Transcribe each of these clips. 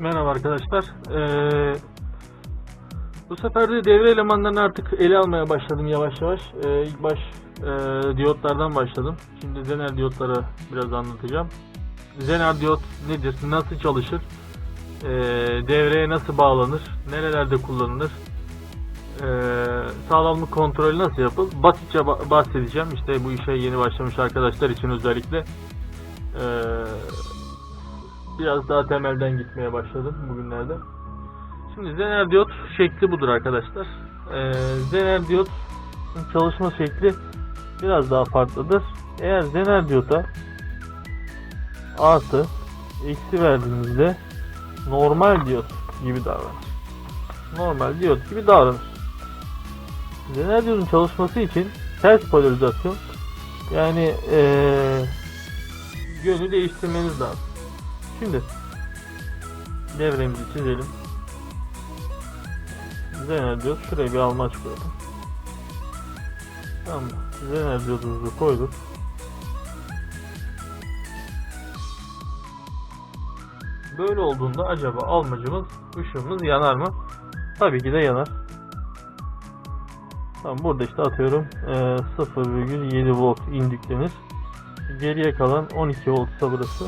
Merhaba arkadaşlar. Ee, bu sefer de devre elemanlarını artık ele almaya başladım yavaş yavaş. Ee, ilk baş e, diyotlardan başladım. Şimdi Zener diyotları biraz anlatacağım. Zener diyot nedir? Nasıl çalışır? Ee, devreye nasıl bağlanır? Nerelerde kullanılır? Ee, sağlamlık kontrolü nasıl yapılır? Basitçe ba- bahsedeceğim. İşte bu işe yeni başlamış arkadaşlar için özellikle. Ee, biraz daha temelden gitmeye başladım bugünlerde. Şimdi Zener diyot şekli budur arkadaşlar. Ee, Zener diyot çalışma şekli biraz daha farklıdır. Eğer Zener diyota artı eksi verdiğimizde normal diyot gibi davranır. Normal diyot gibi davranır. Zener diyotun çalışması için ters polarizasyon yani ee, yönü değiştirmeniz lazım. Şimdi devremizi çizelim. Zener diyor. Şuraya bir almaç koyalım. Tamam. Zener diyotumuzu koyduk. Böyle olduğunda acaba almacımız, ışığımız yanar mı? Tabii ki de yanar. Tamam burada işte atıyorum eee, 0,7 volt indüklenir. Geriye kalan 12 voltsa burası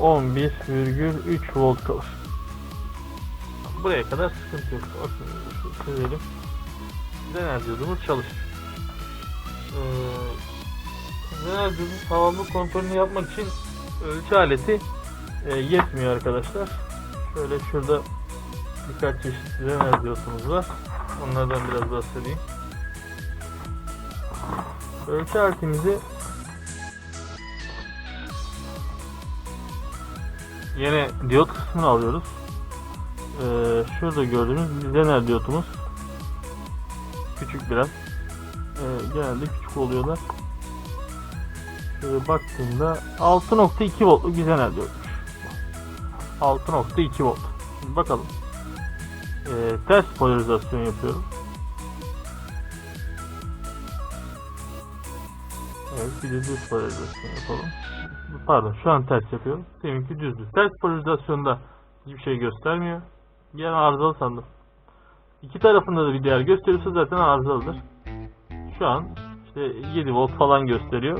11,3 volt kalır. Buraya kadar sıkıntı yok. Çizelim. Zener diyodumuz çalışır. Ee, Zener diyodun sağlamlık kontrolünü yapmak için ölçü aleti e, yetmiyor arkadaşlar. Şöyle şurada birkaç çeşit Zener diyodumuz var. Onlardan biraz bahsedeyim. Ölçü aletimizi Yine diyot kısmını alıyoruz. Ee, şurada gördüğünüz zener diyotumuz. Küçük biraz. Ee, genelde küçük oluyorlar. Şöyle baktığımda 6.2 voltluk bir zener diyotmuş. 6.2 volt. Şimdi bakalım. Ee, ters polarizasyon yapıyorum. Evet bir de düz polarizasyon yapalım. Pardon şu an ters yapıyorum. Deminki düzdü. Ters polarizasyonda hiçbir şey göstermiyor. Gene arızalı sandım. İki tarafında da bir değer gösteriyorsa zaten arızalıdır. Şu an işte 7 volt falan gösteriyor.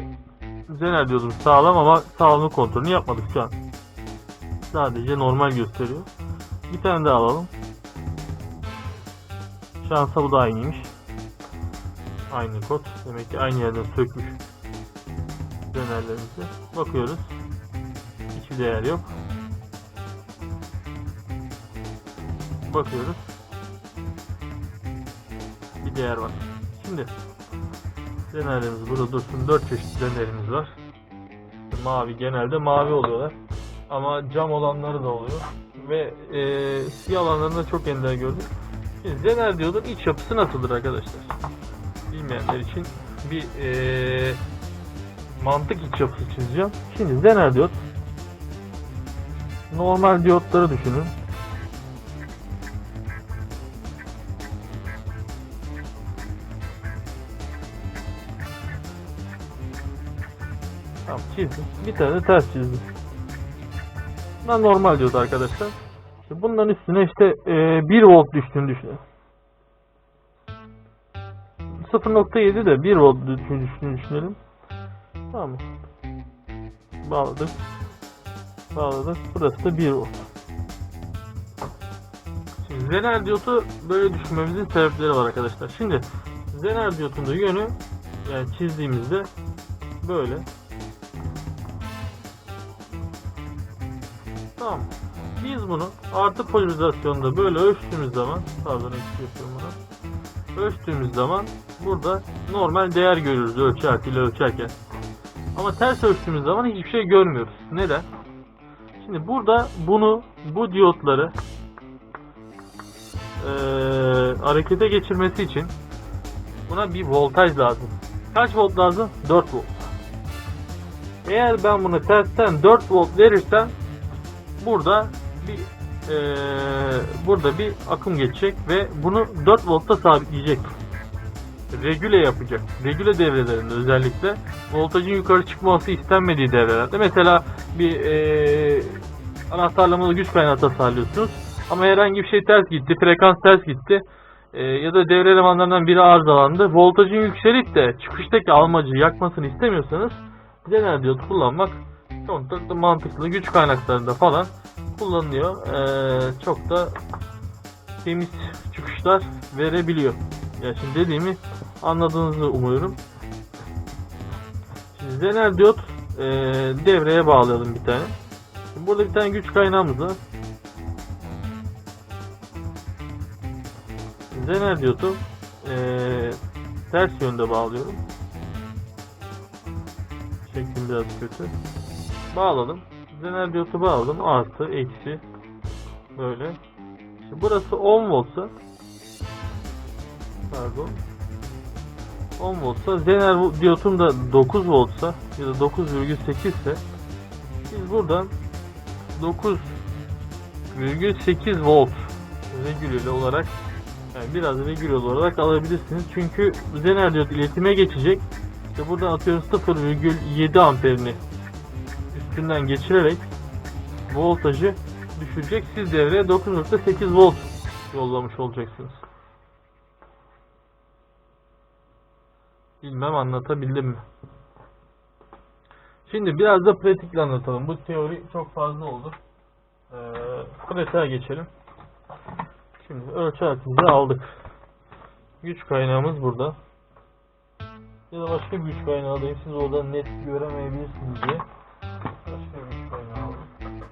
Zener diyordum sağlam ama sağlamlık kontrolünü yapmadık şu an. Sadece normal gösteriyor. Bir tane daha alalım. Şansa bu da aynıymış. Aynı kod. Demek ki aynı yerden sökmüş dönerlerimize. Bakıyoruz. Hiçbir değer yok. Bakıyoruz. Bir değer var. Şimdi dönerlerimiz burada dursun. 4 çeşit dönerimiz var. Mavi genelde mavi oluyorlar. Ama cam olanları da oluyor. Ve e, siyah olanlarını da çok ender gördük. Şimdi Zener diyordun iç yapısı nasıldır arkadaşlar? Bilmeyenler için bir e, mantık iç yapısı çizeceğim. Şimdi Zener diyot normal diyotları düşünün. Tamam çizdim. Bir tane ters çizdim. Bunlar normal diyot arkadaşlar. İşte bunların üstüne işte e, 1 volt düştüğünü düşünün. 0.7 de 1 volt düştüğünü düşünelim. Tamam? Bağladık. Bağladık. Burası da 1 volt. Şimdi Zener diyotu böyle düşünmemizin sebepleri var arkadaşlar. Şimdi Zener diyotun da yönü yani çizdiğimizde böyle. Tamam. Biz bunu artı polarizasyonda böyle ölçtüğümüz zaman pardon eksik yapıyorum bunu. Ölçtüğümüz zaman burada normal değer görürüz ölçü aletiyle ölçerken. Ama ters ölçtüğümüz zaman hiçbir şey görmüyoruz. Neden? Şimdi burada bunu, bu diyotları eee, harekete geçirmesi için buna bir voltaj lazım. Kaç volt lazım? 4 volt. Eğer ben buna tersten 4 volt verirsem burada bir eee, burada bir akım geçecek ve bunu 4 voltta sabitleyecek regüle yapacak. Regüle devrelerinde özellikle voltajın yukarı çıkması istenmediği devrelerde mesela bir e, anahtarlamalı güç kaynağı tasarlıyorsunuz. Ama herhangi bir şey ters gitti, frekans ters gitti e, ya da devre elemanlarından biri arızalandı. Voltajın yükselip de çıkıştaki almacı yakmasını istemiyorsanız Zener diyot kullanmak çok da mantıklı. Güç kaynaklarında falan kullanılıyor. E, çok da temiz çıkışlar verebiliyor. Ya şimdi dediğimi anladığınızı umuyorum. Şimdi Zener diyot e, devreye bağlayalım bir tane. Şimdi burada bir tane güç kaynağımız var. Zener diyotu e, ters yönde bağlıyorum. Şeklim biraz kötü. Bağladım. Zener diyotu bağladım. Artı, eksi. Böyle. Şimdi burası 10 voltsa pardon 10 voltsa Zener diyotum da 9 voltsa ya da 9,8 ise biz buradan 9,8 volt regüleli olarak yani biraz regül olarak alabilirsiniz. Çünkü Zener diyot iletime geçecek. İşte buradan atıyorum 0,7 amperini üstünden geçirerek voltajı düşürecek. Siz devreye 9.8 volt yollamış olacaksınız. Bilmem anlatabildim mi? Şimdi biraz da pratikle anlatalım. Bu teori çok fazla oldu. Ee, pratiğe geçelim. Şimdi ölçü aletimizi aldık. Güç kaynağımız burada. Ya da başka güç kaynağı alayım. Siz oradan net göremeyebilirsiniz diye. Başka güç kaynağı alayım.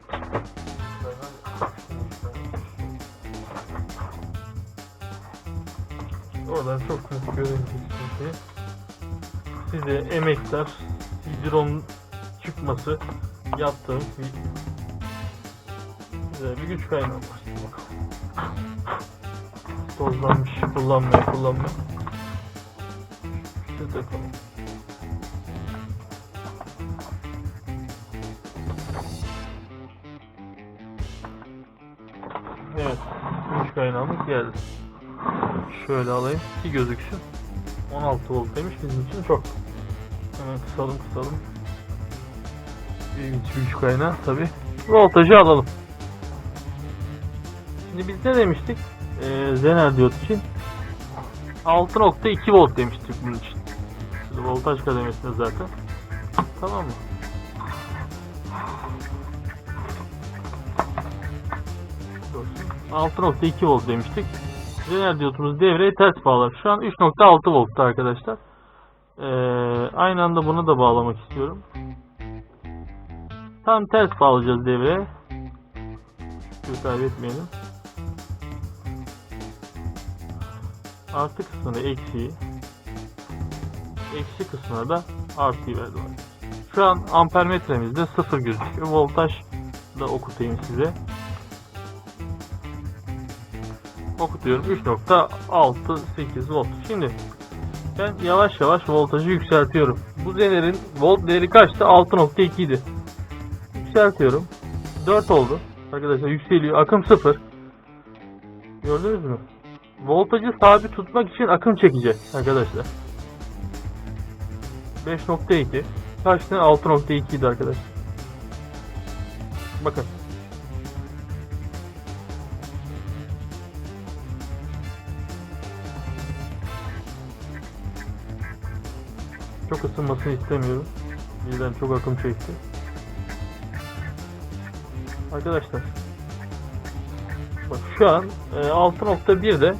Oradan çok net göremeyeceksiniz diye. Size emektar hidron çıkması yaptığım bir güzel bir güç kaynağı var. Tozlanmış kullanmaya kullanmaya. İşte takalım. Evet, güç kaynağımız geldi. Şöyle alayım ki gözüksün. 16 volt demiş bizim için çok. Hemen kısalım kısalım. İlginç bir güç kaynağı tabi. Voltajı alalım. Şimdi biz ne demiştik? Ee, Zener diyot için 6.2 volt demiştik bunun için. Şurada voltaj kademesinde zaten. Tamam mı? Dursun. 6.2 volt demiştik. Zener diyotumuz devreye ters bağlar. Şu an 3.6 voltta arkadaşlar. Ee, aynı anda bunu da bağlamak istiyorum. Tam ters bağlayacağız devreye. Şu kaybetmeyelim. Artı kısmına eksiği, eksi kısmına da artıyı verdim. Şu an ampermetremizde 0 gözüküyor. Voltaj da okutayım size. Okutuyorum 3.68 volt. Şimdi ben yavaş yavaş voltajı yükseltiyorum. Bu zenerin volt değeri kaçtı? 6.2 idi. Yükseltiyorum. 4 oldu. Arkadaşlar yükseliyor. Akım 0. Gördünüz mü? voltajı sabit tutmak için akım çekecek arkadaşlar. 5.2 kaçtı? 6.2 idi arkadaşlar. Bakın. Çok ısınmasını istemiyorum. Birden çok akım çekti. Arkadaşlar Bak şu an e, 6.1'de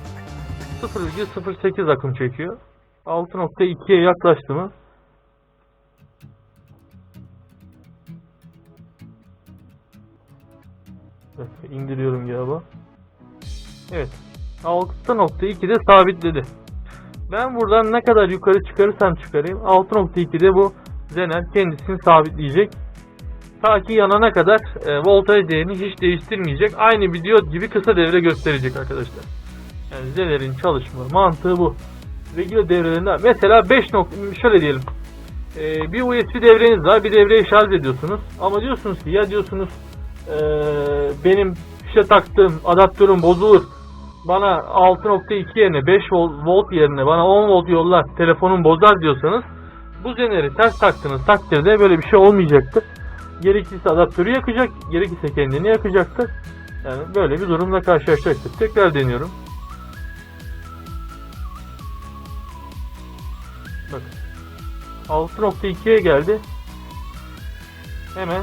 0,08 akım çekiyor. 6.2'ye yaklaştı mı? İndiriyorum galiba. Evet. 6.2'de sabitledi. Ben buradan ne kadar yukarı çıkarırsam çıkarayım 6.2'de bu Zener kendisini sabitleyecek. Ta ki yanana kadar e, voltaj değerini hiç değiştirmeyecek. Aynı bir diyot gibi kısa devre gösterecek arkadaşlar. Yani Zener'in çalışma mantığı bu. Regüle devrelerinde mesela 5 nokta şöyle diyelim. E, bir USB devreniz var. Bir devreyi şarj ediyorsunuz. Ama diyorsunuz ki ya diyorsunuz e, benim fişe taktığım adaptörüm bozulur. Bana 6.2 yerine 5 volt, yerine bana 10 volt yollar telefonum bozar diyorsanız bu Zener'i ters taktığınız takdirde böyle bir şey olmayacaktır. gerekirse adaptörü yakacak, gerekirse kendini yakacaktır. Yani böyle bir durumla karşılaşacaktık. Tekrar deniyorum. Bakın. 6.2'ye geldi. Hemen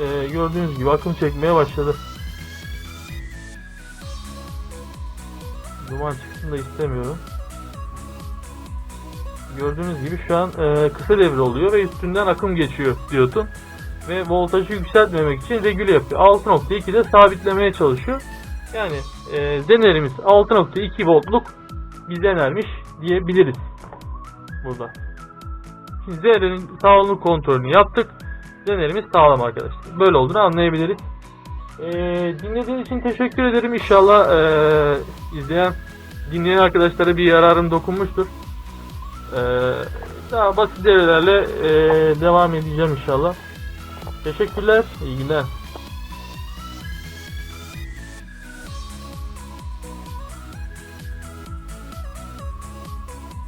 e, gördüğünüz gibi akım çekmeye başladı. Duman çıksın da istemiyorum. Gördüğünüz gibi şu an e, kısa devre oluyor ve üstünden akım geçiyor diyotun. Ve voltajı yükseltmemek için regüle yapıyor. 6.2'de sabitlemeye çalışıyor. Yani e, zenerimiz 6.2 voltluk bir zenermiş diyebiliriz burada. Şimdi zenerin sağlamlık kontrolünü yaptık. Zenerimiz sağlam arkadaşlar. Böyle olduğunu anlayabiliriz. E, dinlediğiniz için teşekkür ederim. İnşallah e, izleyen, dinleyen arkadaşlara bir yararım dokunmuştur. E, daha basit devrelerle e, devam edeceğim inşallah. Teşekkürler. İyi günler.